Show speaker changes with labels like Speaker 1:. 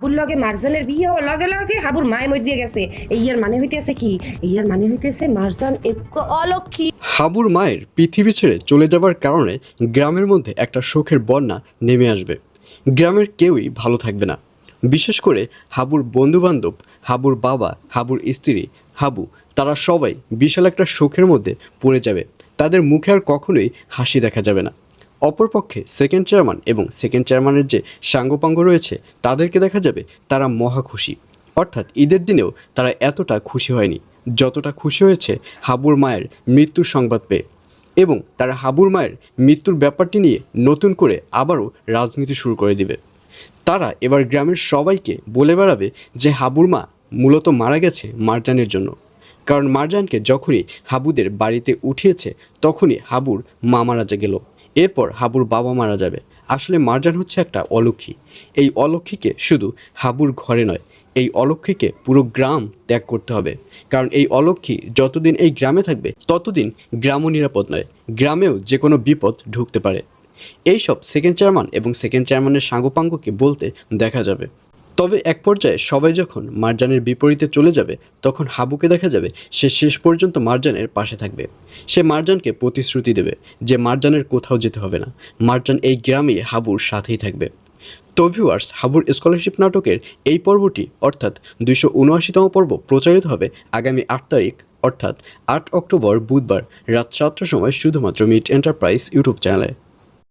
Speaker 1: হাবুর লগে মারজানের বিয়ে হওয়ার লগে লগে হাবুর মায় মর গেছে। ইয়ার মানে হইতেছে কি? ইয়ার মানে হইতেছে মারজান এক অলক্ষী।
Speaker 2: হাবুর মায়ের পৃথিবী ছেড়ে চলে যাবার কারণে গ্রামের মধ্যে একটা শোকের বন্যা নেমে আসবে। গ্রামের কেউই ভালো থাকবে না। বিশেষ করে হাবুর বন্ধুবান্ধব, হাবুর বাবা, হাবুর স্ত্রী, হাবু, তারা সবাই বিশাল একটা শোকের মধ্যে পড়ে যাবে। তাদের মুখে আর কখনোই হাসি দেখা যাবে না। অপরপক্ষে সেকেন্ড চেয়ারম্যান এবং সেকেন্ড চেয়ারম্যানের যে সাঙ্গপাঙ্গ রয়েছে, তাদেরকে দেখা যাবে তারা মহা খুশি। অর্থাৎ ঈদের দিনেও তারা এতটা খুশি হয়নি, যতটা খুশি হয়েছে হাবুর মায়ের মৃত্যুর সংবাদ পেয়ে। এবং তারা হাবুর মায়ের মৃত্যুর ব্যাপারটি নিয়ে নতুন করে আবারও রাজনীতি শুরু করে দিবে। তারা এবার গ্রামের সবাইকে বলে বেড়াবে যে হাবুর মা মূলত মারা গেছে মারজানের জন্য। কারণ মারজানকে যখনই হাবুদের বাড়িতে উঠিয়েছে, তখনই হাবুর মা মারা গেল। এরপর হাবুর বাবা মারা যাবে। আসলে মারজান হচ্ছে একটা অলক্ষী। এই অলক্ষীকে শুধু হাবুর ঘরে নয়, এই অলক্ষীকে পুরো গ্রাম ত্যাগ করতে হবে। কারণ এই অলক্ষী যতদিন এই গ্রামে থাকবে, ততদিন গ্রামও নিরাপদ নয়, গ্রামেও যে কোনো বিপদ ঢুকতে পারে। এইসব সেকেন্ড চেয়ারম্যান এবং সেকেন্ড চেয়ারম্যানের সাঙ্গপাঙ্গকে বলতে দেখা যাবে। তবে এক পর্যায়ে সবাই যখন মারজানের বিপরীতে চলে যাবে, তখন হাবুকে দেখা যাবে সে শেষ পর্যন্ত মারজানের পাশে থাকবে। সে মারজানকে প্রতিশ্রুতি দেবে যে মারজানের কোথাও যেতে হবে না। মারজান এই গ্রামেই হাবুর সাথেই থাকবে। তো ভিউয়ার্স হাবুর স্কলারশিপ নাটকের এই পর্বটি, অর্থাৎ দুইশো উনআশিতম পর্ব, প্রচারিত হবে আগামী আট তারিখ, অর্থাৎ আট অক্টোবর বুধবার রাত সাতটার সময় শুধুমাত্র মিট এন্টারপ্রাইজ ইউটিউব চ্যানেলে।